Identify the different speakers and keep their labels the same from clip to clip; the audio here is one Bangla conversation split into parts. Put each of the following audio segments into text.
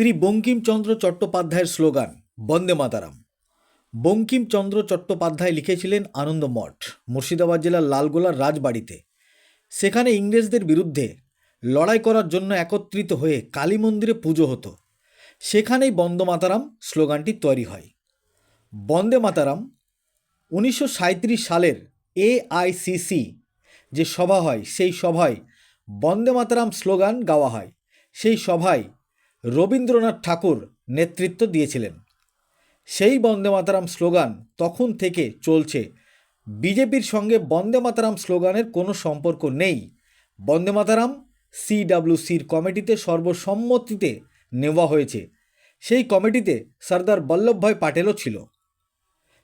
Speaker 1: শ্রী বঙ্কিমচন্দ্র চট্টোপাধ্যায়ের স্লোগান, বন্দে মাতারাম বঙ্কিমচন্দ্র চট্টোপাধ্যায় লিখেছিলেন আনন্দমঠ মুর্শিদাবাদ জেলার লালগোলার রাজবাড়িতে। সেখানে ইংরেজদের বিরুদ্ধে লড়াই করার জন্য একত্রিত হয়ে কালী মন্দিরে পুজো হতো। সেখানেই বন্দে মাতারাম স্লোগানটি তৈরি হয়। বন্দে মাতারাম উনিশশো সাঁইত্রিশ সালের এআইসিসি যে সভা হয়, সেই সভায় বন্দে মাতারাম স্লোগান গাওয়া হয়। সেই সভায় রবীন্দ্রনাথ ঠাকুর নেতৃত্ব দিয়েছিলেন। সেই বন্দে মাতারাম স্লোগান তখন থেকে চলছে। বিজেপির সঙ্গে বন্দে মাতারাম স্লোগানের কোনো সম্পর্ক নেই। বন্দে মাতারাম সিডাব্লিউসির কমিটিতে সর্বসম্মতিতে নেওয়া হয়েছে। সেই কমিটিতে সর্দার বল্লভভাই পাটেলও ছিল।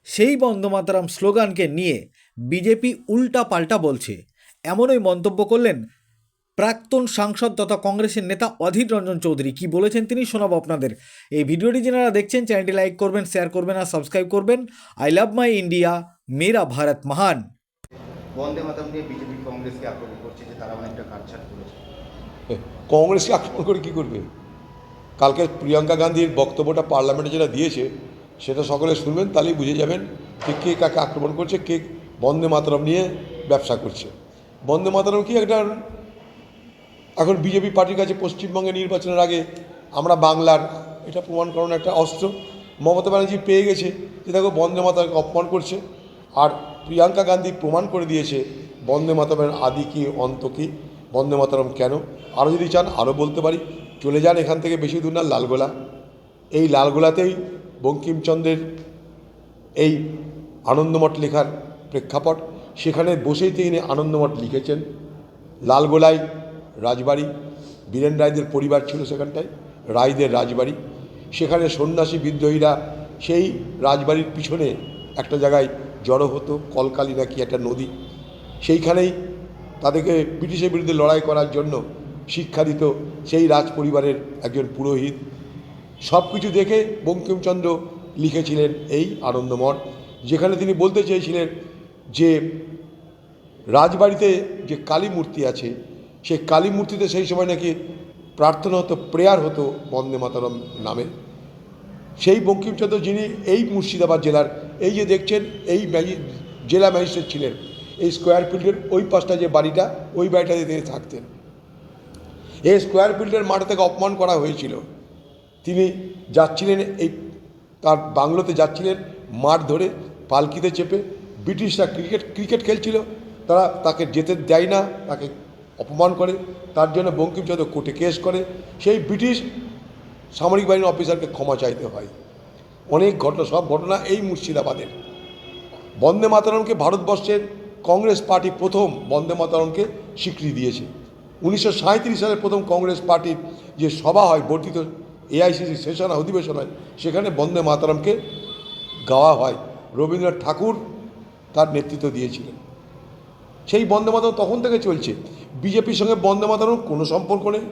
Speaker 1: সেই বন্দে মাতারাম স্লোগানকে নিয়ে বিজেপি উল্টা পাল্টা বলছে। এমনই মন্তব্য করলেন প্রাক্তন সাংসদ তথা কংগ্রেসের নেতা অধীর রঞ্জন চৌধুরী। কি বলেছেন তিনি শোনাবো আপনাদের। এই ভিডিওটি যারা দেখছেন চ্যানেলটি লাইক করবেন শেয়ার করবেন আর সাবস্ক্রাইব করবেন। আই লাভ মাই ইন্ডিয়া মেরা ভারত মহান।
Speaker 2: বন্দে মাতাম নিয়ে বিজেপি কংগ্রেসকে আক্রমণ করছে যে তারা অনেকটা কাটছাট করেছে।
Speaker 3: কংগ্রেসকে আক্রমণ করে কী করবে? কালকে প্রিয়াঙ্কা গান্ধীর বক্তব্যটা পার্লামেন্টে যেটা দিয়েছে সেটা সকলে শুনবেন তাহলেই বুঝে যাবেন যে কে কাকে আক্রমণ করছে কে বন্দে মাতরম নিয়ে ব্যবসা করছে। বন্দে মাতরম কি একটা এখন বিজেপি পার্টির কাছে পশ্চিমবঙ্গে নির্বাচনের আগে আমরা বাংলার, এটা প্রমাণ করানোর একটা অস্ত্র, মমতা ব্যানার্জি পেয়ে গেছে যে দেখো বন্দে মাতারকে অপমান করছে, আর প্রিয়াঙ্কা গান্ধী প্রমাণ করে দিয়েছে বন্দে মাতারমের আদি কি, অন্ত কি, বন্দে মাতারম কেন? আরও যদি চান আরও বলতে পারি, চলে যান এখান থেকে বেশি দূর না, লালগোলা। এই লালগোলাতেই বঙ্কিমচন্দ্রের এই আনন্দমঠ লেখার প্রেক্ষাপট, সেখানে বসেই তিনি আনন্দমঠ লিখেছেন। লালগোলায় রাজবাড়ি, বীরেন রায়দের পরিবার ছিল সেখানটায়, রায়দের রাজবাড়ি। সেখানে সন্ন্যাসী বিদ্রোহীরা সেই রাজবাড়ির পিছনে একটা জায়গায় জড়ো হতো, কলকালি নাকি একটা নদী। সেইখানেই তাদেরকে ব্রিটিশের বিরুদ্ধে লড়াই করার জন্য শিক্ষা দিত সেই রাজ পরিবারের একজন পুরোহিত। সব কিছু দেখে বঙ্কিমচন্দ্র লিখেছিলেন এই আনন্দমঠ, যেখানে তিনি বলতে চেয়েছিলেন যে, রাজবাড়িতে যে কালী মূর্তি আছে সেই কালী মূর্তিতে সেই সময় নাকি প্রার্থনা হতো, প্রেয়ার হতো বন্দে মাতারম নামে। সেই বঙ্কিমচন্দ্র যিনি এই মুর্শিদাবাদ জেলার, এই যে দেখছেন, এই ম্যাজি- জেলা ম্যাজিস্ট্রেট ছিলেন, এই স্কোয়ার ফিল্ডের ওই পাশটা যে বাড়িটা, ওই বাড়িটাতে তিনি থাকতেন। এই স্কোয়ার ফিল্ডের মাঠে থেকে অপমান করা হয়েছিল। তিনি যাচ্ছিলেন এই, তার বাংলোতে যাচ্ছিলেন, মাঠ ধরে পালকিতে চেপে। ব্রিটিশরা ক্রিকেট ক্রিকেট খেলছিল, তারা তাকে যেতে দেয় না, তাকে অপমান করে, তার জন্য বঙ্কিমচন্দ্র কোর্টে কেস করে, সেই ব্রিটিশ সামরিক বাহিনীর অফিসারকে ক্ষমা চাইতে হয়। অনেক ঘটনা, সব ঘটনা এই মুর্শিদাবাদের। বন্দে মাতারমকে ভারতবর্ষের কংগ্রেস পার্টি প্রথম বন্দে মাতারমকে স্বীকৃতি দিয়েছে। উনিশশো সালে প্রথম কংগ্রেস পার্টির যে সভা হয়, বর্ধিত এআইসিসি সেশন অধিবেশন হয়, সেখানে বন্দে মাতারমকে গাওয়া হয়। রবীন্দ্রনাথ ঠাকুর তার নেতৃত্ব দিয়েছিলেন। সেই বন্দে মাতরম তখন থেকে চলছে। বিজেপির সঙ্গে বন্দে মাতরম কোনো সম্পর্ক নেই।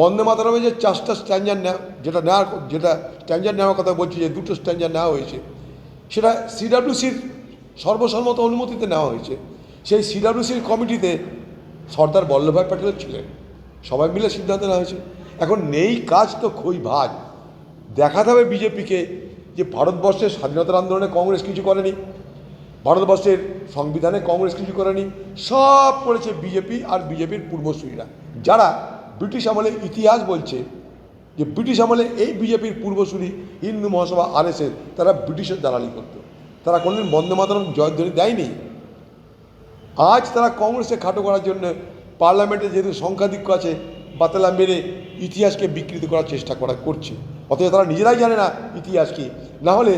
Speaker 3: বন্দে মাতারমে যে চারটা স্ট্যান্ডার নেওয়া, যেটা নেওয়ার যেটা স্ট্যান্ডার নেওয়ার কথা বলছি, যে দুটো স্ট্যান্ডার নেওয়া হয়েছে, সেটা সিডাব্লিউসির সর্বসম্মত অনুমতিতে নেওয়া হয়েছে। সেই সিডাব্লিউসির কমিটিতে সর্দার বল্লভভাই প্যাটেলও ছিলেন। সবাই মিলে সিদ্ধান্ত নেওয়া হয়েছে। এখন নেই কাজ তো খই ভাজ দেখাতে হবে বিজেপিকে যে ভারতবর্ষের স্বাধীনতার আন্দোলনে কংগ্রেস কিছু করেনি। ভারতবর্ষের সংবিধানে কংগ্রেস কিছু করেনি, সব করেছে বিজেপি আর বিজেপির পূর্বসূরীরা। যারা ব্রিটিশ আমলে ইতিহাস বলছে যে ব্রিটিশ আমলে এই বিজেপির পূর্বসূরি হিন্দু মহাসভা আর আরএসএস তারা ব্রিটিশের দালালি করতো। তারা কোনোদিন বন্দে মাতরম জয়ধ্বনি দেয়নি। আজ তারা কংগ্রেসে খাটো করার জন্য পার্লামেন্টে যেহেতু সংখ্যাধিক্য আছে, বাতালা মেরে ইতিহাসকে বিকৃত করার চেষ্টা করা করছে। অথচ তারা নিজেরাই জানে না ইতিহাস কি। না হলে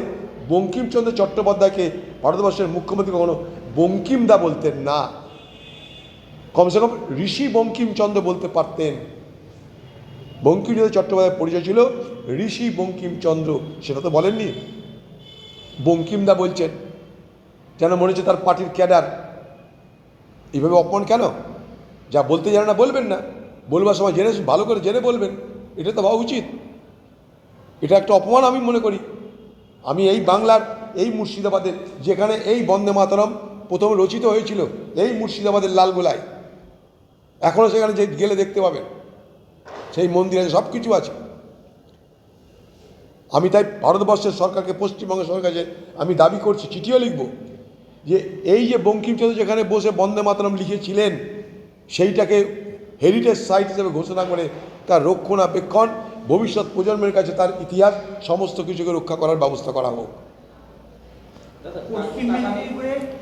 Speaker 3: বঙ্কিমচন্দ্র চট্টোপাধ্যায়কে ভারতবর্ষের মুখ্যমন্ত্রী কখনো বঙ্কিমদা বলতেন না। কমসে কম ঋষি বঙ্কিমচন্দ্র বলতে পারতেন। বঙ্কিমচন্দ্র চট্টোপাধ্যায়ের পরিচয় ছিল ঋষি বঙ্কিমচন্দ্র, সেটা তো বলেননি। বঙ্কিমদা বলছেন, যেন মনে হচ্ছে তার পার্টির ক্যাডার। এইভাবে অপমান কেন? যা বলতে জানে না, বলবেন না। বলবার সময় জেনে ভালো করে জেনে বলবেন। এটা তো হওয়া উচিত। এটা একটা অপমান আমি মনে করি। আমি এই বাংলার এই মুর্শিদাবাদের, যেখানে এই বন্দে মাতরম প্রথম রচিত হয়েছিল, এই মুর্শিদাবাদের লালগোলায়। এখনও সেখানে যে গেলে দেখতে পাবেন, সেই মন্দির আছে সব কিছু আছে। আমি তাই ভারতবর্ষের সরকারকে পশ্চিমবঙ্গ সরকার কাছে আমি দাবি করছি, চিঠিও লিখব যে এই যে বঙ্কিমচন্দ্র যেখানে বসে বন্দে মাতরম লিখেছিলেন, সেইটাকে হেরিটেজ সাইট হিসেবে ঘোষণা করে তার রক্ষণাবেক্ষণ, ভবিষ্যৎ প্রজন্মের কাছে তার ইতিহাস, সমস্ত কিছুকে রক্ষা করার ব্যবস্থা করা হোক।
Speaker 4: 我听明白不？